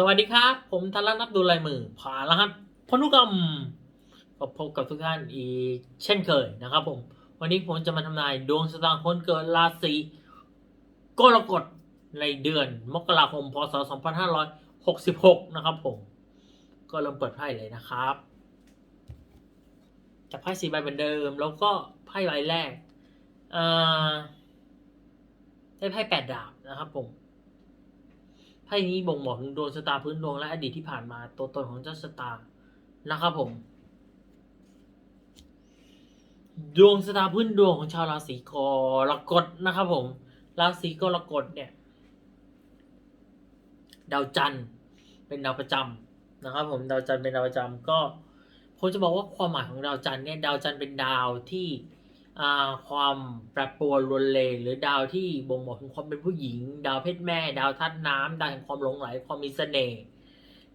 สวัสดีครับ ผมธนรัตน์นับดูลายมือผ่านรหัสพนุกรรมก็พบกับทุกท่านอีกเช่นเคยนะครับผม วันนี้ผมจะมาทำนายดวงชะตาคนเกิดราศีกรกฎในเดือนมกราคมพศ 2566 นะครับผม ก็เริ่มเปิดไพ่เลยนะครับจับไพ่สีใบเหมือนเดิม แล้วก็ไพ่ใบแรกได้ไพ่แปดดาบนะครับผม ไพ่นี้บ่งบอกถึงดวงชะตาพื้นดวงและอดีตที่ผ่านมา ตัวตนของเจ้าชะตานะครับผม ดวงชะตาพื้นดวงของชาวราศีกรกฎนะครับผม ราศีกรกฎเนี่ย ดาวจันทร์เป็นดาวประจำนะครับ ผมดาวจันทร์เป็นดาวประจำก็ผมจะบอกว่าความหมายของดาวจันทร์เนี่ย ดาวจันทร์เป็นดาวที่ ความแปรปรวนรวนเลหรือดาวที่บ่งบอกถึงความเป็นผู้หญิง ดาวเพศแม่ ดาวธาตุน้ำดาวแห่งความหลงไหลความมีเสน่ห์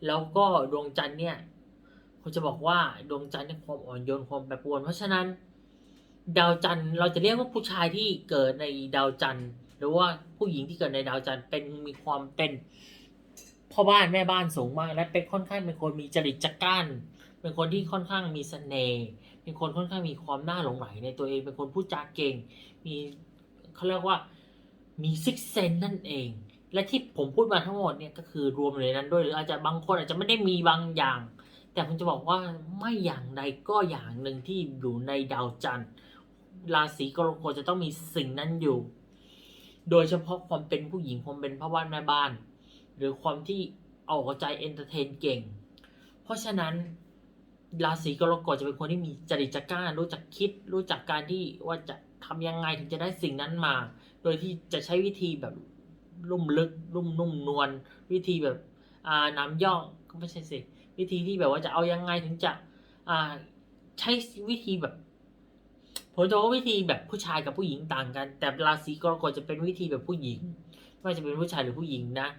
แล้วก็ดวงจันทร์เนี่ยผมจะบอกว่าดวงจันทร์เนี่ยความอ่อนโยนความแปรปรวน เพราะฉะนั้น ดาวจันทร์เราจะเรียกว่าผู้ชายที่เกิดในดาวจันทร์ หรือว่าผู้หญิงที่เกิดในดาวจันทร์เป็นมีความเป็นพ่อบ้านแม่บ้านสูงมาก และเป็นค่อนข้างเป็นคนมีจริตจักร้านเป็นคนที่ค่อนข้างมีเสน่ห์ เป็นคนค่อนข้างมีความน่าหลงไหลในตัวเองเป็นคนพูดจาเก่ง มีเขาเรียกว่ามีซิกเซนนั่นเอง และที่ผมพูดมาทั้งหมดเนี่ยก็คือรวมอยู่ในนั้นด้วยหรืออาจจะบางคนอาจจะไม่ได้มีบางอย่าง แต่ผมจะบอกว่าไม่อย่างใดก็อย่างหนึ่งที่อยู่ในดาวจันทร์ราศีกรกฎจะต้องมีสิ่งนั้นอยู่ โดยเฉพาะความเป็นผู้หญิงความเป็นพ่อบ้านแม่บ้าน หรือความที่เอาอกใจเอนเตอร์เทนเก่ง เพราะฉะนั้น ราศีกรกฎจะเป็นคนที่มีจริตจักร้ารู้จักคิด รู้จักการที่ว่าจะทำยังไงถึงจะได้สิ่งนั้นมา โดยที่จะใช้วิธีแบบลุ่มลึกลุ่มนุ่มนวลวิธีแบบอ่าน้ำย่องก็ไม่ใช่สิวิธีที่แบบว่าจะเอายังไงถึงจะอ่าใช้วิธีแบบผมจะว่าวิธีแบบผู้ชายกับผู้หญิงต่างกัน แต่ราศีกรกฎจะเป็นวิธีแบบผู้หญิง ไม่ว่าจะเป็นผู้ชายหรือผู้หญิงนะ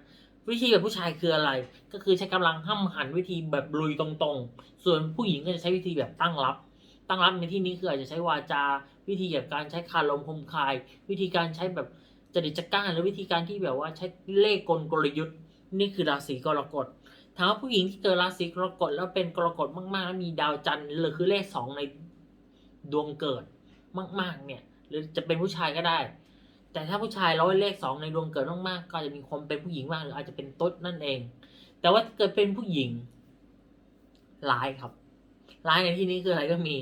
วิธีแบบผู้ชายคืออะไร ก็คือใช้กำลังห้ำหันวิธีแบบลุยตรงๆ ส่วนผู้หญิงก็จะใช้วิธีแบบตั้งรับ ตั้งรับในที่นี้คืออาจจะใช้วาจา วิธีแบบการใช้คารมคมคาย วิธีการใช้แบบจริตจักร้านหรือวิธีการที่แบบว่าใช้เล่ห์กลกลยุทธ์นี่คือราศีกรกฎถามว่าผู้หญิงที่เกิดราศีกรกฎแล้วเป็นกรกฎมากๆแล้วมีดาวจันทร์หรือคือเลขสองในดวงเกิดมาก ๆ เนี่ย หรือจะเป็นผู้ชายก็ได้ แต่ถ้าผู้ชายร้อยเลขสองในดวงเกิดมากๆก็จะมีความเป็นผู้หญิงมากหรืออาจจะเป็นต๊ดนั่นเอง แต่ว่าเกิดเป็นผู้หญิงร้ายครับร้ายในที่นี้คืออะไรก็มี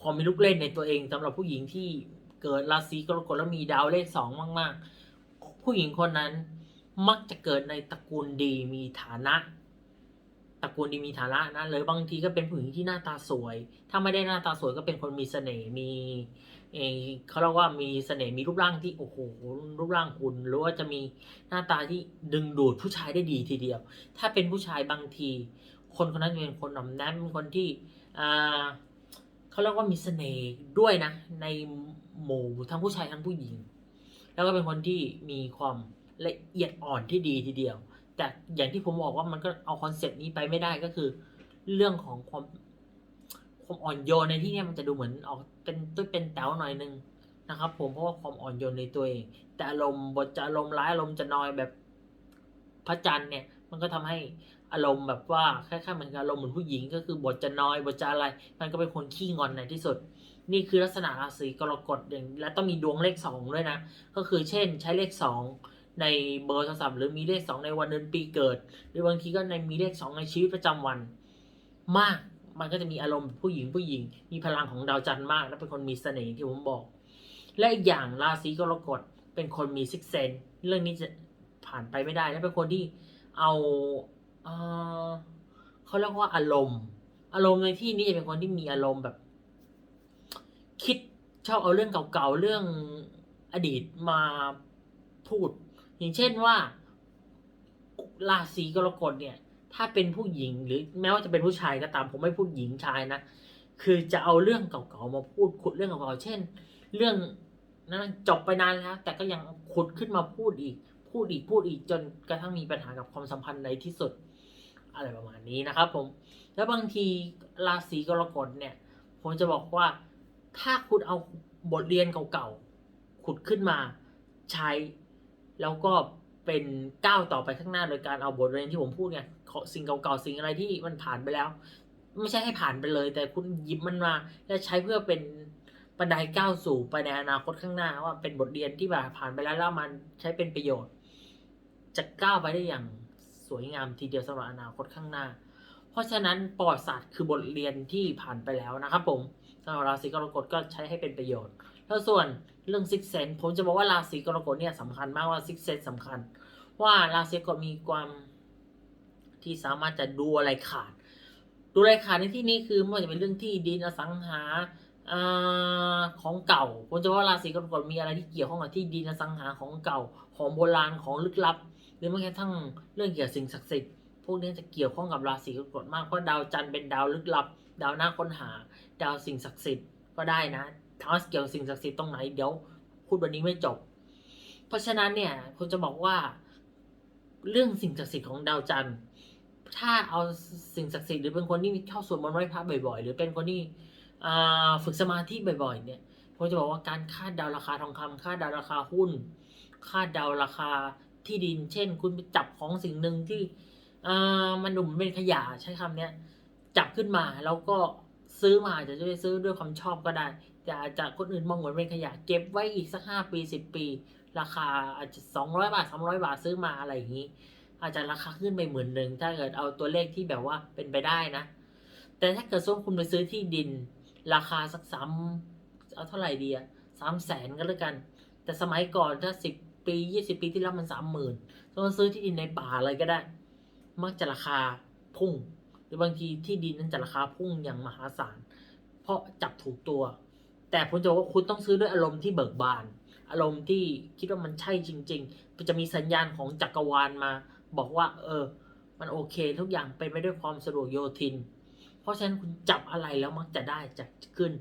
ความมีลูกเล่นในตัวเองสำหรับผู้หญิงที่เกิดราศีกรกฎแล้วมีดาวเลขสองมาก ๆ ผู้หญิงคนนั้นมักจะเกิดในตระกูลดีมีฐานะ ตระกูลดีมีฐานะนะหรือบางทีก็เป็นผู้หญิงที่หน้าตาสวย ถ้าไม่ได้หน้าตาสวยก็เป็นคนมีเสน่ห์มีเอ่อเขาเรียกว่ามีเสน่ห์มีรูปร่างที่โอ้โหรูปร่างหุ่นหรือว่าจะมีหน้าตาที่ดึงดูดผู้ชายได้ดีทีเดียว ถ้าเป็นผู้ชายบางที คนคนนั้นจะเป็นคนหน่อมแนมเป็นคนที่อ่าเขาเรียกว่ามีเสน่ห์ด้วยนะ ในหมู่ทั้งผู้ชายทั้งผู้หญิง แล้วก็เป็นคนที่มีความละเอียดอ่อนที่ดีทีเดียว แต่อย่างที่ผมบอกว่ามันก็เอาคอนเซปต์นี้ไปไม่ได้ก็คือ เรื่องของความความอ่อนโยนในที่นี้มันจะดูเหมือนออกเป็นตุ้ยเป็นแต๋วหน่อยนึงนะครับ ผมเพราะว่าความอ่อนโยนในตัวเอง แต่อารมณ์บทจะอารมณ์ร้ายอารมณ์จะนอยแบบพระจันทร์เนี่ย มันก็ทำให้อารมณ์แบบว่าคล้ายๆเหมือนอารมณ์เหมือนผู้หญิง ก็คือบทจะนอยบทจะอะไร มันก็เป็นคนขี้งอนในที่สุด นี่คือลักษณะราศีกรกฎอย่างและต้องมีดวงเลขสองด้วยนะ ก็คือเช่น ใช้เลขสอง ในเบอร์โทรศัพท์หรือมีเลขสองในวันเดือนปีเกิด หรือบางทีก็ในมีเลขสองในชีวิตประจำวัน มากมันก็จะมีอารมณ์ผู้หญิงผู้หญิง มีพลังของดาวจันทร์มาก และเป็นคนมีเสน่ห์ที่ผมบอก และอีกอย่างราศีกรกฎเป็นคนมีซิกเซนเรื่องนี้จะผ่านไปไม่ได้ และเป็นคนที่เอาเเขาเรียกว่าอารมณ์ อารมณ์ในที่นี้จะเป็นคนที่มีอารมณ์แบบ คิดชอบเอาเรื่องเก่าๆเรื่องอดีตมาพูด อย่างเช่นว่าราศีกรกฎเนี่ย ถ้าเป็นผู้หญิงหรือแม้ว่าจะเป็นผู้ชายก็ตาม ผมไม่พูดหญิงชายนะ คือจะเอาเรื่องเก่าๆมาพูดขุดเรื่องเก่าๆเช่น เรื่องนั้นจบไปนานแล้ว แต่ก็ยังขุดขึ้นมาพูดอีก พูดอีกพูดอีกจนกระทั่งมีปัญหากับความสัมพันธ์ในที่สุด อะไรประมาณนี้นะครับผมแล้วบางทีราศีกรกฎเนี่ย ผมจะบอกว่าถ้าคุณเอาบทเรียนเก่าๆขุดขึ้นมาใช้ แล้วก็เป็นก้าวต่อไปข้างหน้าโดยการเอาบทเรียนที่ผมพูดไงสิ่งเก่าๆสิ่งอะไรที่มันผ่านไปแล้ว ไม่ใช่ให้ผ่านไปเลย แต่คุณหยิบมันมา และใช้เพื่อเป็นบันไดก้าวสู่ไปในอนาคตข้างหน้าว่าเป็นบทเรียนที่แบบผ่านไปแล้วแล้วมันใช้เป็นประโยชน์ จะก้าวไปได้อย่างสวยงามทีเดียวสำหรับอนาคตข้างหน้า เพราะฉะนั้นประวัติศาสตร์คือบทเรียนที่ผ่านไปแล้วนะครับผมสำหรับราศีกรกฎก็ใช้ให้เป็นประโยชน์ แล้วส่วนเรื่องซิกเซนผมจะบอกว่าราศีกรกฎเนี่ยสำคัญมากว่าซิกเซนสำคัญ ว่าราศีกรกฎมีความที่สามารถจะดูอะไรขาด ดูอะไรขาดในที่นี้คือไม่ว่าจะเป็นเรื่องที่ดินอสังหาอของเก่าผมจะว่าราศีกรกฎมีอะไรที่เกี่ยวข้องกับที่ดินอสังหาของเก่าของโบราณของลึกลับ หรือแม้กระทั่งเรื่องเกี่ยวกับสิ่งศักดิ์สิทธิ์พวกนี้จะเกี่ยวข้องกับราศีกรกฎมากเพราะดาวจันทร์เป็นดาวลึกลับ ดาวน่าค้นหา ดาวสิ่งศักดิ์สิทธิ์ก็ได้นะ ถามว่าเกี่ยวกับสิ่งศักดิ์สิทธิ์ตรงไหนเดี๋ยวพูดวันนี้ไม่จบ เพราะฉะนั้นเนี่ยคุณจะบอกว่า เรื่องสิ่งศักดิ์สิทธิ์ของดาวจันทร์ถ้าเอาสิ่งศักดิ์สิทธิ์หรือเป็นคนที่เข้าสวดมนต์ไหว้พระบ่อยๆ หรือเป็นคนที่ฝึกสมาธิบ่อยๆ เนี่ยผมจะบอกว่าการคาดเดาราคาทองคำคาดเดาราคาหุ้นคาดเดาราคาที่ดิน เช่น คุณไปจับของสิ่งหนึ่งที่มันดูเหมือนเป็นขยะใช้คำเนี้ยจับขึ้นมาแล้วก็ซื้อมาอาจจะได้ซื้อด้วยความชอบก็ได้ แต่อาจจะคนอื่นมองเหมือนเป็นขยะเก็บไว้อีกสักห้าปีสิบปี ราคาอาจจะสองร้อยบาทสามร้อยบาทซื้อมาอะไรอย่างนี้ อาจจะราคาขึ้นไปหมื่นหนึ่งถ้าเกิดเอาตัวเลขที่แบบว่าเป็นไปได้นะ แต่ถ้าเกิดส่วนคุณไปซื้อที่ดิน ราคาสักสามเอาเท่าไหร่ดีอะสามแสนก็แล้วกัน แต่สมัยก่อนถ้าสิบปียี่สิบปีที่แล้วมันสามหมื่นส่วนซื้อที่ดินในป่าอะไรก็ได้ มักจะราคาพุ่ง หรือบางทีที่ดินนั้นจะราคาพุ่งอย่างมหาศาลเพราะจับถูกตัว แต่ผมจะบอกว่าคุณต้องซื้อด้วยอารมณ์ที่เบิกบาน อารมณ์ที่คิดว่ามันใช่จริงๆจะมีสัญญาณของจักรวาลมา บอกว่า เออ มันโอเค ทุกอย่างเป็นไปด้วยความสะดวกโยทิน เพราะฉะนั้นคุณจับอะไรแล้วมักจะได้จะขึ้น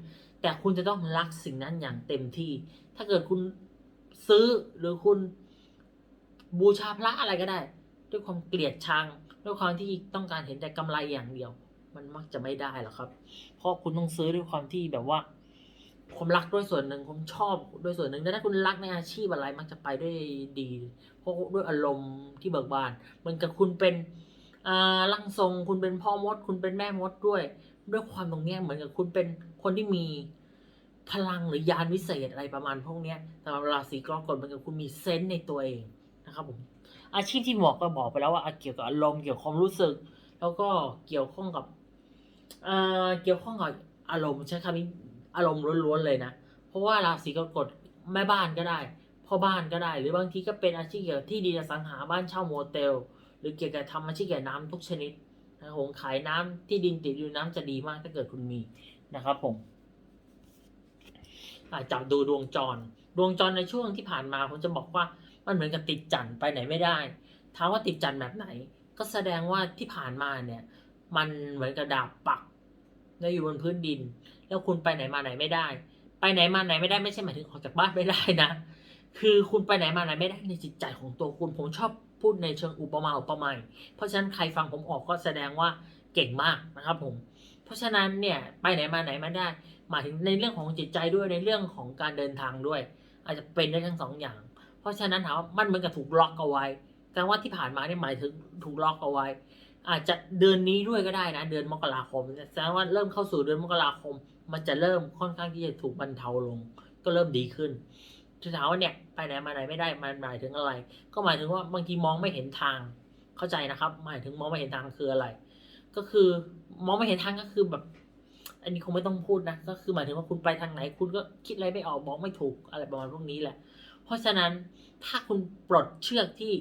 แต่คุณจะต้องรักสิ่งนั้นอย่างเต็มที่ ถ้าเกิดคุณซื้อหรือคุณบูชาพระอะไรก็ได้ ด้วยความเกลียดชังด้วยความที่ต้องการเห็นแต่กำไรอย่างเดียว มันมักจะไม่ได้หรอกครับ เพราะคุณต้องซื้อด้วยความที่แบบว่า ผมรักด้วยส่วนหนึ่งผมชอบด้วยส่วนหนึ่งแต่ถ้าคุณรักในอาชีพอะไรมักจะไปด้วยดี เพราะด้วยอารมณ์ที่เบิกบานเหมือนกับคุณเป็นร่างทรงคุณเป็นพ่อมด คุณเป็นแม่มดด้วย ด้วยความตรงนี้เหมือนกับคุณเป็นคนที่มีพลังหรือยานวิเศษอะไรประมาณพวกนี้สำหรับราศีกรกฎเหมือนกับคุณมีเซนส์ในตัวเองนะครับผมอาชีพที่บอกก็บอกไปแล้วว่าเกี่ยวกับอารมณ์เกี่ยวกับความรู้สึก แล้วก็เกี่ยวข้องกับเกี่ยวข้องกับอารมณ์ใช้คำนี้ อารมณ์ล้วนๆเลยนะ เพราะว่าราศีกรกฎแม่บ้านก็ได้พ่อบ้านก็ได้ หรือบางทีก็เป็นอาชีพเกี่ยวกับที่ดินสังหาบ้านเช่าโมเตล หรือเกี่ยวกับทำอาชีพเกี่ยวกับน้ำทุกชนิดนะครับผมขายน้ำที่ดินติดอยู่น้ำจะดีมากถ้าเกิดคุณมีนะครับผมจับดูดวงจร ดวงจรในช่วงที่ผ่านมาผมจะบอกว่ามันเหมือนกับติดจันทร์ไปไหนไม่ได้ถามว่าติดจันทร์แบบไหน ก็แสดงว่าที่ผ่านมาเนี่ย มันเหมือนกับดาบปักแล้วอยู่บนพื้นดิน แล้วคุณไปไหนมาไหนไม่ได้ ไปไหนมาไหนไม่ได้ไม่ใช่หมายถึงออกจากบ้านไม่ได้นะ คือคุณไปไหนมาไหนไม่ได้ในจิตใจของตัวคุณผมชอบพูดในเชิงอุปมาอุปไมยเพราะฉะนั้นใครฟังผมออกก็แสดงว่าเก่งมากนะครับผม เพราะฉะนั้นเนี่ยไปไหนมาไหนไม่ได้หมายถึงในเรื่องของจิตใจด้วยในเรื่องของการเดินทางด้วย อาจจะเป็นได้ทั้งสองอย่าง เพราะฉะนั้นถามว่ามันเหมือนกับถูกล็อกเอาไว้ แต่ว่าที่ผ่านมาเนี่ยหมายถึงถูกล็อกเอาไว้ อาจจะเดือนนี้ด้วยก็ได้นะ เดือนมกราคมแสดงว่าเริ่มเข้าสู่เดือนมกราคม มันจะเริ่มค่อนข้างที่จะถูกบรรเทาลง ก็เริ่มดีขึ้นจะถามว่าเนี่ยไปไหนมาไหนไม่ได้มันหมายถึงอะไร ก็หมายถึงว่าบางทีมองไม่เห็นทางเข้าใจนะครับ หมายถึงมองไม่เห็นทางคืออะไร ก็คือมองไม่เห็นทางก็คือแบบ อันนี้คงไม่ต้องพูดนะ ก็คือหมายถึงว่าคุณไปทางไหน คุณก็คิดอะไรไม่ออกบอกไม่ถูกอะไรประมาณพวกนี้แหละ เพราะฉะนั้นถ้าคุณปลดเชือกที่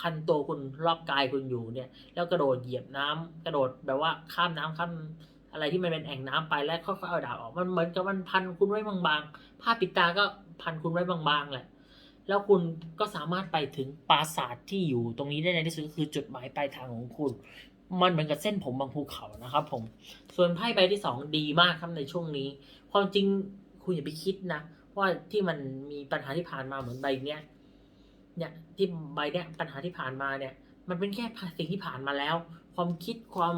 พันตัวคุณรอบกายคุณอยู่เนี่ย แล้วกระโดดเหยียบน้ำกระโดดแบบว่าข้ามน้ำข้าม อะไรที่มันเป็นแอ่งน้ำไปแล้วค่อยๆเอาดาบออกมันเหมือนกับมันพันคุณไว้บางๆผ้าปิดตาก็พันคุณไว้บางๆแหละแล้วคุณก็สามารถไปถึงปราสาทที่อยู่ตรงนี้ได้ในที่สุดก็คือจุดหมายปลายทางของคุณ มันเหมือนกับเส้นผมบางภูเขานะครับผมส่วนไพ่ใบที่สองดีมากครับในช่วงนี้ ความจริงคุณอย่าไปคิดนะว่าที่มันมีปัญหาที่ผ่านมาเหมือนใบเนี้ยเนี่ยที่ใบเนี้ยปัญหาที่ผ่านมาเนี่ย มันเป็นแค่สิ่งที่ผ่านมาแล้ว ความคิดความ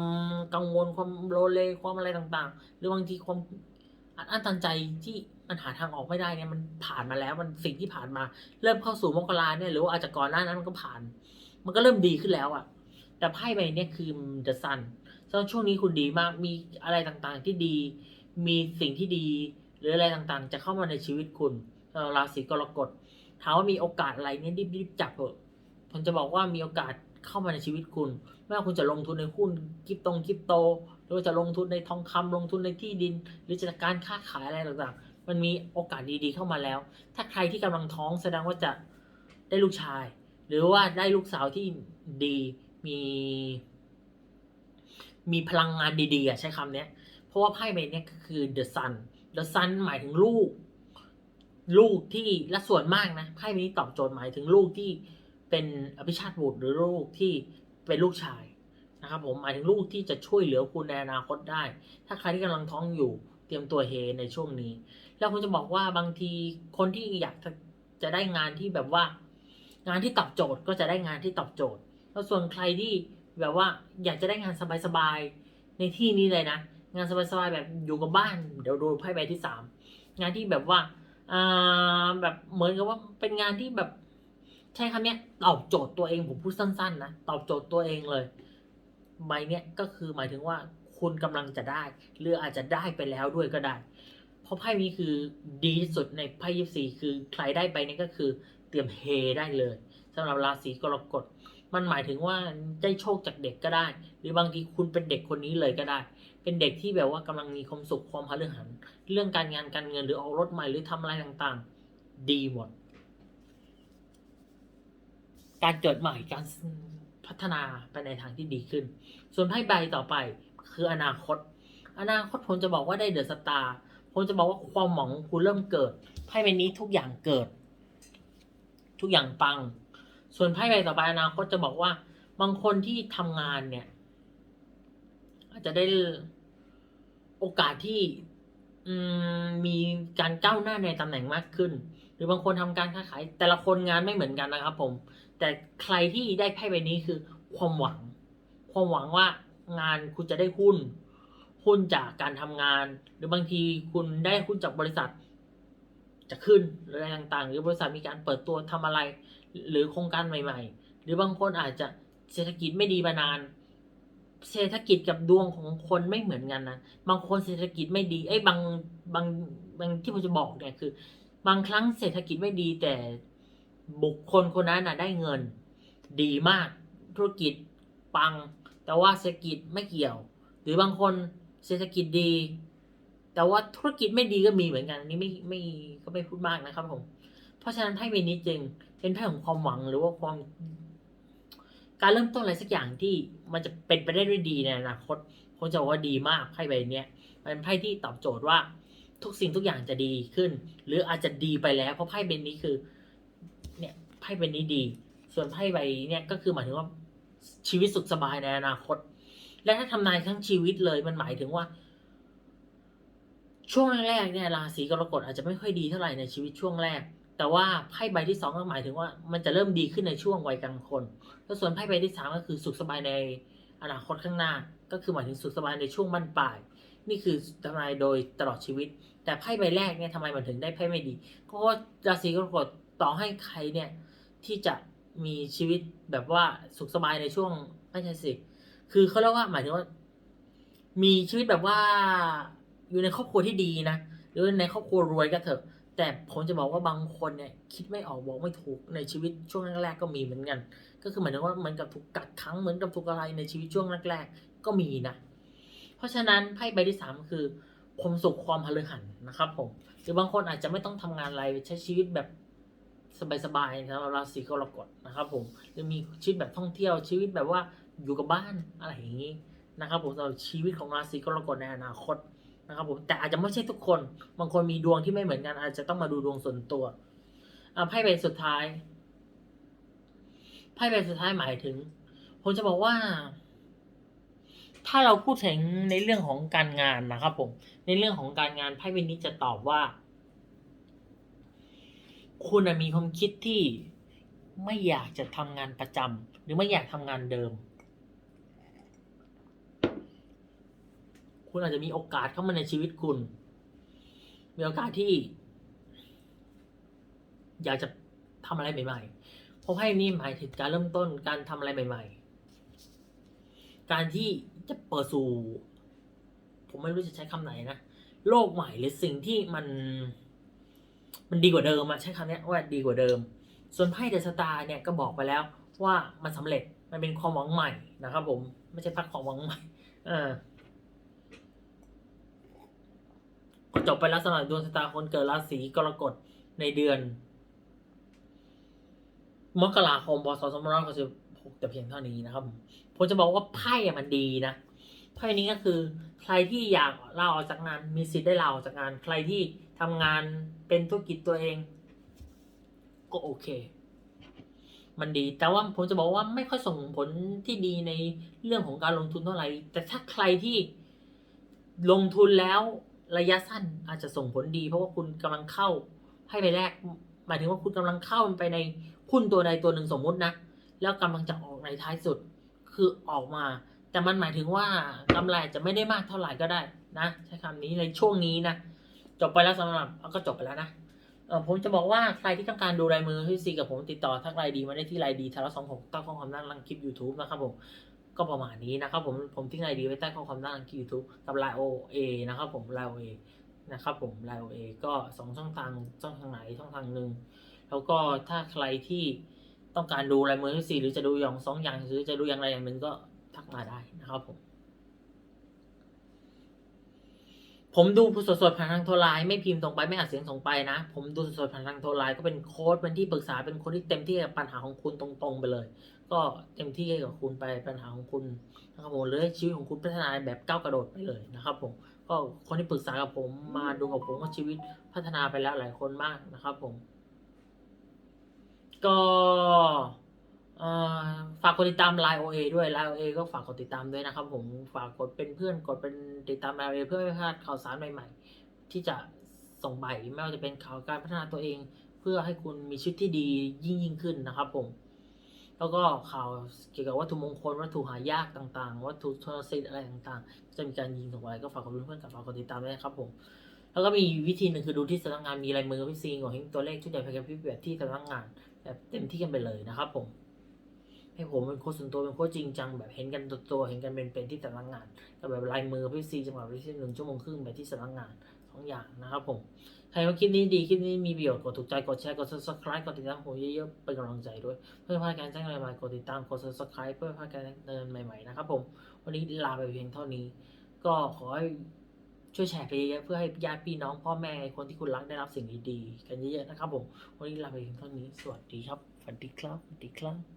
กังวลความโลเลความอะไรต่างๆ หรือบางทีความอัดอั้นตันใจที่มันหาทางออกไม่ได้เนี่ยมันผ่านมาแล้วมันสิ่งที่ผ่านมา เริ่มเข้าสู่มกราเนี่ยหรือว่าอาจจะก่อนหน้านั้นมันก็ผ่าน มันก็เริ่มดีขึ้นแล้วอะแต่ไพ่ใบนี้คือ The Sun ฉะนั้นช่วงนี้คุณดีมากมีอะไรต่างๆที่ดี มีสิ่งที่ดี หรืออะไรต่างๆ จะเข้ามาในชีวิตคุณราศีกรกฎถามว่ามีโอกาสอะไรเนี่ยรีบๆจับเถอะผมจะบอกว่ามีโอกาส เข้ามาในชีวิตคุณ ไม่ว่าคุณจะลงทุนในหุ้นคริปตงคริปโต หรือว่าจะลงทุนในทองคำลงทุนในที่ดิน หรือจะการค้าขายอะไรต่างๆ มันมีโอกาสดีๆเข้ามาแล้ว ถ้าใครที่กำลังท้องแสดงว่าจะได้ลูกชาย หรือว่าได้ลูกสาวที่ดีมี มีพลังงานดีๆใช้คำเนี้ยเพราะว่าไพ่ใบนี้ก็คือ the sun the sun หมายถึงลูก ลูกที่และส่วนมากนะไพ่ใบนี้ตอบโจทย์หมายถึงลูกที่ เป็นอภิชาติบุตรหรือลูกที่เป็นลูกชายนะครับผมหมายถึงลูกที่จะช่วยเหลือคุณในอนาคตได้ ถ้าใครที่กำลังท้องอยู่เตรียมตัวเฮในช่วงนี้ แล้วผมจะบอกว่าบางทีคนที่อยากจะจะได้งานที่แบบว่า งานที่ตอบโจทย์ก็จะได้งานที่ตอบโจทย์ แล้วส่วนใครที่แบบว่าอยากจะได้งานสบายๆในที่นี้เลยนะ งานสบายๆแบบอยู่กับบ้าน เดี๋ยวดูไพ่ใบที่สามงานที่แบบว่าอ่าแบบเหมือนกับว่าเป็นงานที่แบบ ใช้คำเนี้ยตอบโจทย์ตัวเองผมพูดสั้นๆนะตอบโจทย์ตัวเองเลยใบเนี้ยก็คือหมายถึงว่าคุณกำลังจะได้หรืออาจจะได้ไปแล้วด้วยก็ได้ เพราะไพ่นี้คือดีที่สุดในไพ่ยิปซีคือใครได้ไปนี่ก็คือเตรียมเฮได้เลยสำหรับราศีกรกฎมันหมายถึงว่าได้โชคจากเด็กก็ได้ หรือบางทีคุณเป็นเด็กคนนี้เลยก็ได้ เป็นเด็กที่แบบว่ากำลังมีความสุขความพฤหัน เรื่องการงานการเงินหรือออกรถใหม่หรือทำอะไรต่างๆ ดีหมด การเกิดใหม่การพัฒนาไปในทางที่ดีขึ้น ส่วนไพ่ใบต่อไปคืออนาคต อนาคตผมจะบอกว่าได้เดอะสตาร์ผมจะบอกว่าความหวังของคุณเริ่มเกิดไพ่ใบนี้ทุกอย่างเกิด ทุกอย่างปัง ส่วนไพ่ใบต่อไปอนาคตจะบอกว่า บางคนที่ทำงานเนี่ย อาจจะได้โอกาสที่มมีการก้าวหน้าในตำแหน่งมากขึ้น หรือบางคนทำการค้าขายแต่ละคนงานไม่เหมือนกันนะครับ ผม แต่ใครที่ได้ไพ่ใบนี้คือความหวัง ความหวังว่างานคุณจะได้หุ้น หุ้นจากการทำงาน หรือบางทีคุณได้หุ้นจากบริษัท จะขึ้นหรืออะไรต่างๆ หรือบริษัทมีการเปิดตัวทำอะไร หรือโครงการใหม่ ๆ หรือบางคนอาจจะเศรษฐกิจไม่ดีมานาน เศรษฐกิจกับดวงของคนไม่เหมือนกันนะบางคนเศรษฐกิจไม่ดีไอ้บางบางบางที่ผมจะบอกเนี่ยคือ บางครั้งเศรษฐกิจไม่ดีแต่ บุคคลคนนั้นน่ะได้เงิน ดีมากธุรกิจปัง แต่ว่าเศรษฐกิจไม่เกี่ยว หรือบางคนเศรษฐกิจดี แต่ว่าธุรกิจไม่ดีก็มีเหมือนกันอันนี้ไม่ไม่ก็ไม่พูดมากนะครับผมเพราะฉะนั้นไพ่ใบนี้จึงเป็นไพ่ของความหวังหรือว่าความการเริ่มต้นอะไรสักอย่างที่มันจะเป็นไปได้ด้วยดีในอนาคตผมจะบอกว่าดีมากไพ่ใบนี้มันเป็นไพ่ที่ตอบโจทย์ว่าทุกสิ่งทุกอย่างจะดีขึ้น หรืออาจจะดีไปแล้วเพราะไพ่ใบนี้คือ พ่ใบนี้ดี ส่วนไพ่ใบเนี่ยก็คือหมายถึงว่าชีวิตสุขสบายในอนาคต และถ้าทำนายทั้งชีวิตเลยมันหมายถึงว่า ช่วงแรกๆเนี่ยราศีกรกฎอาจจะไม่ค่อยดีเท่าไหร่ในชีวิตช่วงแรก แต่ว่าไพ่ใบที่สองก็หมายถึงว่า มันจะเริ่มดีขึ้นในช่วงวัยกลางคนแล้วส่วนไพ่ใบที่สามก็คือสุขสบายในอนาคตข้างหน้า ก็คือหมายถึงสุขสบายในช่วงบั้นปลาย นี่คือทำนายโดยตลอดชีวิต แต่ไพ่ใบแรกเนี่ยทำไมมันถึงได้ไพ่ไม่ดี เพราะว่าราศีกรกฎต่อให้ใครเนี่ย ที่จะมีชีวิตแบบว่าสุขสบายในช่วงไม่ใช่สิ คือเขาเรียกว่าหมายถึงว่า มีชีวิตแบบว่าอยู่ในครอบครัวที่ดีนะหรือในครอบครัวรวยก็เถอะ แต่ผมจะบอกว่าบางคนเนี่ยคิดไม่ออกบอกไม่ถูกในชีวิตช่วงแรกๆก็มีเหมือนกัน ก็คือหมายถึงว่าเหมือนกับถูกกัดขังเหมือนกับถูกอะไรในชีวิตช่วงแรกๆก็มีนะเพราะฉะนั้นไพ่ใบที่สามคือความสุขความพลหันนะครับ ผมหรือบางคนอาจจะไม่ต้องทำงานอะไรใช้ชีวิตแบบ สบายๆสำหรับราศีกรกฎนะครับผมหรือมีชีวิตแบบท่องเที่ยวชีวิตแบบว่าอยู่กับบ้านอะไรอย่างนี้นะครับผมสำหรับชีวิตของราศีกรกฎในอนาคตนะครับผมแต่อาจจะไม่ใช่ทุกคน บางคนมีดวงที่ไม่เหมือนกัน อาจจะต้องมาดูดวงส่วนตัวไพ่ใบสุดท้ายไพ่ใบสุดท้ายหมายถึงผมจะบอกว่า ถ้าเราพูดถึงในเรื่องของการงานนะครับผม ในเรื่องของการงานไพ่ใบนี้จะตอบว่า คุณน่ะมีความคิดที่ไม่อยากจะทำงานประจำหรือไม่อยากทำงานเดิม คุณอาจจะมีโอกาสเข้ามาในชีวิตคุณ มีโอกาสที่ อยากจะทำอะไรใหม่ๆเพราะไพ่นี้หมายถึงการเริ่มต้นการทำอะไรใหม่ ๆ การที่จะเปิดสู่ ผมไม่รู้จะใช้คำไหนนะ โลกใหม่หรือสิ่งที่มัน มันดีกว่าเดิมอะใช้คำนี้ว่าดีกว่าเดิม ส่วนไพ่เดอะสตาร์เนี่ยก็บอกไปแล้วว่ามันสำเร็จมันเป็นความหวังใหม่นะครับ ผมไม่ใช่พักความหวังใหม่เออก็จบไปแล้วสำหรับดวงชะตาคนเกิดราศีกรกฎในเดือน มกราคมพศ2566แต่เพียงเท่านี้นะครับผมผมจะบอกว่าไพ่อะมันดีนะไพ่นี้ก็คือ ใครที่อยากลาออกจากงานมีสิทธิ์ได้ลาออกจากงานใครที่ ทำงานเป็นธุรกิจตัวเอง ก็โอเค มันดี แต่ว่าผมจะบอกว่าไม่ค่อยส่งผลที่ดีในเรื่องของการลงทุนเท่าไหร่ แต่ถ้าใครที่ลงทุนแล้วระยะสั้นอาจจะส่งผลดี เพราะว่าคุณกำลังเข้าให้ไปแรก หมายถึงว่าคุณกำลังเข้าไปในหุ้นตัวใดตัวหนึ่งสมมุตินะ แล้วกำลังจะออกในท้ายสุด คือออกมา แต่มันหมายถึงว่ากำไรจจะไม่ได้มากเท่าไหร่ก็ได้นะ ใช้คำนี้ในช่วงนี้นะ จบไปแล้วสำหรับก็จบไปแล้วนะผมจะบอกว่าใครที่ต้องการดูลายมือพี่ซีกับผมติดต่อทักไลน์ดีมาได้ที่ไลน์ดีทาร์สองหกใต้ข้อความด้านล่างคลิป YouTube นะครับผมก็ประมาณนี้นะครับผมผมทิ้งไลน์ดีไว้ใต้ข้อความด้านล่างคลิป YouTube กับไลน์โอเอนะครับผมไลน์โอเอนะครับผมไลน์โอเอก็สองช่องทางช่องทางไหนช่องทางหนึ่งแล้วก็ถ้าใครที่ต้องการดูลายมือพี่ซีหรือจะดูอย่างสองอย่างหรือจะดูอย่างไรอย่างหนึ่งก็ทักมาได้นะครับผม ผมดูสดๆผ่านทางโทรไลน์ไม่พิมพ์ตรงไปไม่อัดเสียงส่งไปนะ ผมดูสดๆผ่านทางโทรไลน์ก็เป็นโค้ดเป็นที่ปรึกษาเป็นคนที่เต็มที่กับปัญหาของคุณตรงๆไปเลย ก็เต็มที่ให้กับคุณไปปัญหาของคุณนะครับผมหรือให้ชีวิตของคุณพัฒนาแบบก้าวกระโดดไปเลยนะครับผมก็คนที่ปรึกษากับผมมาดูกับผมก็ชีวิตพัฒนาไปแล้วหลายคนมากนะครับผม ก็ ฝากกดติดตาม Line OA ด้วย Line OA ก็ฝากกดติดตามด้วยนะครับผมฝากกดเป็นเพื่อนกดเป็นติดตาม Line OA เพื่อไม่พลาดข่าวสารใหม่ๆ ที่จะส่งไปไม่ว่าจะเป็นข่าวการพัฒนาตัวเอง เพื่อให้คุณมีชีวิตที่ดียิ่งยิ่งขึ้นนะครับผม แล้วก็ข่าวเกี่ยวกับวัตถุมงคลวัตถุหายากต่างๆ วัตถุโทรศัพท์อะไรต่างๆ จะมีการยิงส่งไปก็ฝากกดเป็นเพื่อนกับฝากกดติดตามด้วยนะครับผมแล้วก็มีวิธีหนึ่งคือดูที่สำนักงานมีลายมือพี่ซีของตัวเลขชุดใหญ่พยพิแบบที่สำนักงานแบบเต็มที่กันไปเลยนะครับผม ให้ผมเป็นโค้ชส่วนตัวเป็นโค้ชจริงจังแบบเห็นกันตัวตัวเห็นกันเป็นเป็นที่สำนักงานกับแบบลายมือพี่ซีจังหวะวิธีหนึ่งชั่วโมงครึ่งแบบที่สำนักงานสองอย่างนะครับผมใครว่าคลิปนี้ดีคลิปนี้มีประโยชน์กดถูกใจกดแชร์กด subscribe กดติดตามผมเยอะๆเป็นกำลังใจด้วย เพื่อพลาดการแจ้งอะไรใหม่กดติดตามกด subscribe เพื่อพลาดการเดินใหม่ๆนะครับผมวันนี้ลาไปเพียงเท่านี้ ก็ขอให้ช่วยแชร์ไปเยอะๆเพื่อให้ญาติพี่น้องพ่อแม่คนที่คุณรักได้รับสิ่งดีๆกันเยอะๆนะครับผมวันนี้ลาไปเพียงเท่านี้สวัสดีครับสวัสดีครับสวัสดีครับ